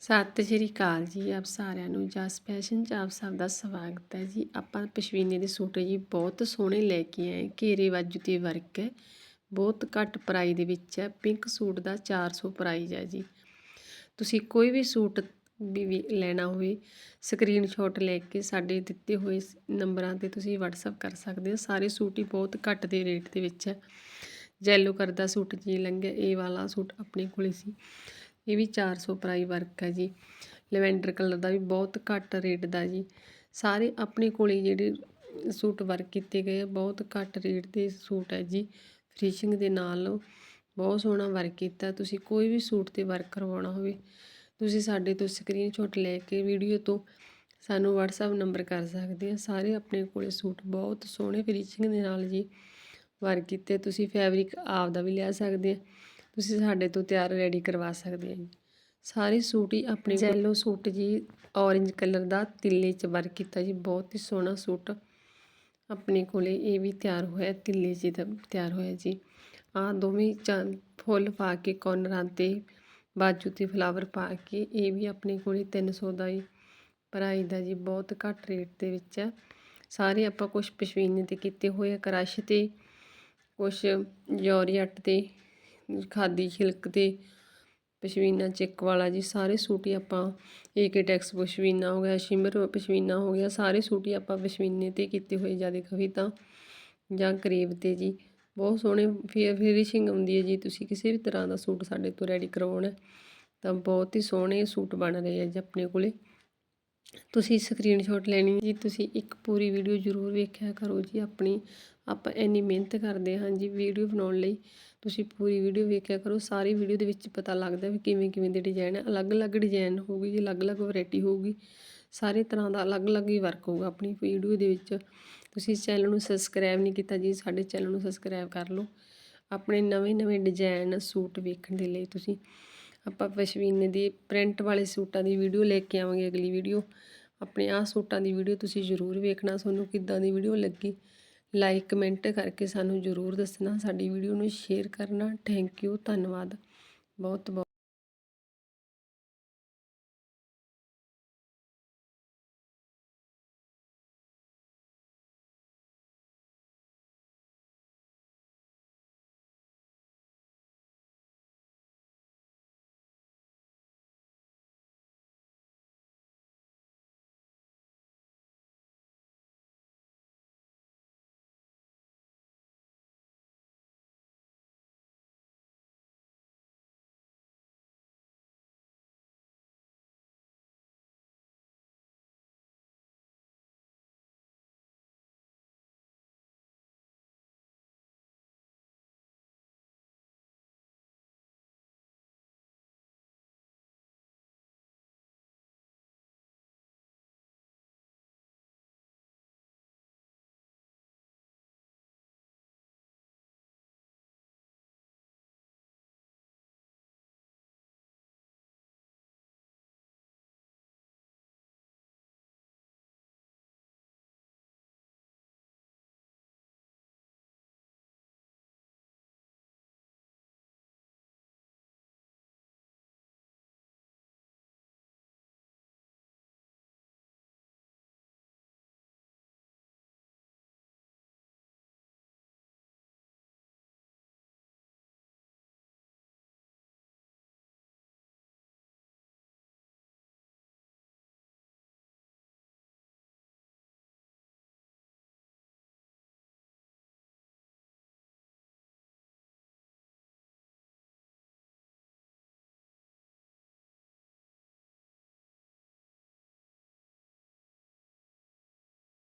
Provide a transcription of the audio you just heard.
ਸਤਿ ਸ਼੍ਰੀ ਅਕਾਲ ਜੀ ਆਪ ਸਾਰਿਆਂ ਨੂੰ, ਜਸ ਫੈਸ਼ਨ ਚ ਆਪ ਸਭ ਦਾ ਸਵਾਗਤ ਹੈ ਜੀ। ਆਪਾਂ ਪਸ਼ਮੀਨੇ ਦੇ ਸੂਟ ਜੀ ਬਹੁਤ ਸੋਹਣੇ ਲੈ ਕੇ ਆਏ ਘੇਰੇ ਵਾਜੂ ਤੇ ਵਰਕ ਹੈ। ਬਹੁਤ ਘੱਟ ਪ੍ਰਾਈਸ ਦੇ ਵਿੱਚ ਹੈ। ਪਿੰਕ ਸੂਟ ਦਾ 400 ਪ੍ਰਾਈਜ਼ ਹੈ ਜੀ। ਤੁਸੀਂ ਕੋਈ ਵੀ ਸੂਟ ਵੀ ਵੀ ਲੈਣਾ ਹੋਵੇ ਸਕਰੀਨਸ਼ਾਟ ਲੈ ਕੇ ਸਾਡੇ ਦਿੱਤੇ ਹੋਏ ਨੰਬਰਾਂ ਤੇ ਤੁਸੀਂ WhatsApp ਕਰ ਸਕਦੇ ਹੋ। ਸਾਰੇ ਸੂਟ ਹੀ ਬਹੁਤ ਘੱਟ ਦੇ ਰੇਟ ਦੇ ਵਿੱਚ ਹੈ। ਜੈਲੋ ਕਲਰ ਦਾ ਸੂਟ ਜੀ ਲੰਘਿਆ। ਇਹ ਵਾਲਾ ਸੂਟ ਆਪਣੇ ਕੋਲੇ ਸੀ। ਇਹ ਵੀ 400 ਪ੍ਰਾਈ ਵਰਕ ਹੈ ਜੀ। ਲੈਵੈਂਡਰ ਕਲਰ ਦਾ ਵੀ ਬਹੁਤ ਘੱਟ ਰੇਟ ਦਾ ਜੀ। ਸਾਰੇ ਆਪਣੇ ਕੋਲੇ ਜਿਹੜੇ ਸੂਟ ਵਰਕ ਕੀਤੇ ਗਏ ਆ, ਬਹੁਤ ਘੱਟ ਰੇਟ ਦੇ ਸੂਟ ਹੈ ਜੀ। ਫਿਨਿਸ਼ਿੰਗ ਦੇ ਨਾਲ ਬਹੁਤ ਸੋਹਣਾ ਵਰਕ ਕੀਤਾ। ਤੁਸੀਂ ਕੋਈ ਵੀ ਸੂਟ ਤੇ ਵਰਕ ਕਰਵਾਉਣਾ ਹੋਵੇ, ਤੁਸੀਂ ਸਾਡੇ ਤੋਂ ਸਕਰੀਨਸ਼ਾਟ ਲੈ ਕੇ ਵੀਡੀਓ ਤੋਂ ਸਾਨੂੰ WhatsApp ਨੰਬਰ ਕਰ ਸਕਦੇ ਆ। ਸਾਰੇ ਆਪਣੇ ਕੋਲੇ ਸੂਟ ਬਹੁਤ ਸੋਹਣੇ ਫਿਨਿਸ਼ਿੰਗ ਦੇ ਨਾਲ ਜੀ ਵਰਕ ਕੀਤੇ। ਤੁਸੀਂ ਫੈਬਰਿਕ ਆਪ ਦਾ ਵੀ ਲੈ ਸਕਦੇ ਆ। ਤੁਸੀਂ ਸਾਡੇ ਤੋਂ ਤਿਆਰ ਰੈਡੀ ਕਰਵਾ ਸਕਦੇ ਆ ਜੀ। ਸਾਰੇ ਸੂਟ ਹੀ ਆਪਣੇ ਜੈਲੋ ਸੂਟ ਜੀ ਔਰੇਂਜ ਕਲਰ ਦਾ ਤਿੱਲੇ 'ਚ ਵਰਕ ਕੀਤਾ ਜੀ ਬਹੁਤ ਹੀ ਸੋਹਣਾ ਸੂਟ। ਆਪਣੇ ਕੋਲੇ ਇਹ ਵੀ ਤਿਆਰ ਹੋਇਆ ਤਿੱਲੇ 'ਚ ਦਾ ਤਿਆਰ ਹੋਇਆ ਜੀ। ਆ ਦੋਵੇਂ ਫੁੱਲ ਪਾ ਕੇ ਕੋਰਨਰਾਂ ਤੇ ਬਾਜੂ ਤੇ ਫਲਾਵਰ ਪਾ ਕੇ ਇਹ ਵੀ ਆਪਣੇ ਕੋਲੇ 300 ਦਾ ਹੀ ਪ੍ਰਾਈਸ ਦਾ ਜੀ ਬਹੁਤ ਘੱਟ ਰੇਟ ਦੇ ਵਿੱਚ। ਹੈ ਸਾਰੇ ਆਪਾਂ ਕੁਝ ਪਸ਼ਮੀਨੇ ਤੇ ਕੀਤੇ ਹੋਏ ਆ ਕ੍ਰਸ਼ ਤੇ ਕੁਝ ਜੋਰੀਅਟ ਤੇ ਖਾਦੀ, ਛਿਲਕ ਤੇ ਪਸ਼ਮੀਨਾ ਚੈੱਕ ਵਾਲਾ ਜੀ, ਸਾਰੇ ਸੂਟ ਹੀ ਆਪਾਂ ਏਕੇ ਟੈਕਸ ਪਸ਼ਮੀਨਾ ਹੋ ਗਿਆ, ਸ਼ਿਮਰ ਪਸ਼ਮੀਨਾ ਹੋ ਗਿਆ, ਸਾਰੇ ਸੂਟ ਹੀ ਆਪਾਂ ਪਸ਼ਮੀਨੇ ਤੇ ਕੀਤੇ ਹੋਏ ਜ਼ਿਆਦਾ ਖਵੀ ਤਾਂ, ਜਾਂ ਕਰੇਬ ਤੇ ਜੀ। ਬਹੁਤ ਸੋਹਣੇ, ਫਿਰ ਫਿਨਿਸ਼ਿੰਗ ਆਉਂਦੀ ਹੈ ਜੀ, ਤੁਸੀਂ ਕਿਸੇ ਵੀ ਤਰ੍ਹਾਂ ਦਾ ਸੂਟ ਸਾਡੇ ਤੋਂ ਰੈਡੀ ਕਰਵਾਉਣਾ ਤਾਂ ਬਹੁਤ ਹੀ ਸੋਹਣੇ ਸੂਟ ਬਣ ਰਹੇ ਆ ਜੀ ਆਪਣੇ ਕੋਲੇ। ਤੁਸੀਂ ਸਕਰੀਨਸ਼ਾਟ ਲੈਣੀ ਜੀ, ਤੁਸੀਂ ਇੱਕ ਪੂਰੀ ਵੀਡੀਓ ਜ਼ਰੂਰ ਵੇਖਿਆ ਕਰੋ ਜੀ ਆਪਣੀ। ਆਪਾਂ ਇੰਨੀ ਮਿਹਨਤ ਕਰਦੇ ਹਾਂ ਜੀ ਵੀਡੀਓ ਬਣਾਉਣ ਲਈ। ਤੁਸੀਂ ਪੂਰੀ ਵੀਡੀਓ ਵੇਖਿਆ ਕਰੋ, ਸਾਰੀ ਵੀਡੀਓ ਦੇ ਵਿੱਚ ਪਤਾ ਲੱਗਦਾ ਵੀ ਕਿਵੇਂ ਕਿਵੇਂ ਦੇ ਡਿਜ਼ਾਈਨ ਹੈ। ਅਲੱਗ-ਅਲੱਗ ਡਿਜ਼ਾਈਨ ਹੋਊਗੀ ਜੀ, ਅਲੱਗ-ਅਲੱਗ ਵੈਰਾਈਟੀ ਹੋਊਗੀ। ਸਾਰੇ ਤਰ੍ਹਾਂ ਦਾ ਅਲੱਗ-ਅਲੱਗ ਹੀ ਵਰਕ ਹੋਊਗਾ ਆਪਣੀ ਵੀਡੀਓ ਦੇ ਵਿੱਚ। ਤੁਸੀਂ ਇਸ ਚੈਨਲ ਨੂੰ ਸਬਸਕ੍ਰਾਈਬ ਨਹੀਂ ਕੀਤਾ ਜੀ, ਸਾਡੇ ਚੈਨਲ ਨੂੰ ਸਬਸਕ੍ਰਾਈਬ ਕਰ ਲਓ। ਆਪਣੇ ਨਵੇਂ-ਨਵੇਂ ਡਿਜ਼ਾਈਨ ਸੂਟ ਵੇਖਣ ਦੇ ਲਈ ਤੁਸੀਂ। ਆਪਾਂ ਪਸ਼ਮੀਨੇ ਦੀ ਪ੍ਰਿੰਟ ਵਾਲੇ ਸੂਟਾਂ ਦੀ ਵੀਡੀਓ ਲੈ ਕੇ ਆਵਾਂਗੇ ਅਗਲੀ ਵੀਡੀਓ ਆਪਣੇ ਆਹ ਸੂਟਾਂ ਦੀ ਵੀਡੀਓ ਤੁਸੀਂ ਜ਼ਰੂਰ ਵੇਖਣਾ, ਤੁਹਾਨੂੰ ਕਿੱਦਾਂ ਦੀ ਵੀਡੀਓ ਲੱਗੀ। ਲਾਈਕ ਕਮੈਂਟ ਕਰਕੇ ਸਾਨੂੰ ਜ਼ਰੂਰ ਦੱਸਣਾ, ਸਾਡੀ ਵੀਡੀਓ ਨੂੰ ਸ਼ੇਅਰ ਕਰਨਾ। ਥੈਂਕ ਯੂ ਧੰਨਵਾਦ। ਬਹੁਤ ਬਹੁਤ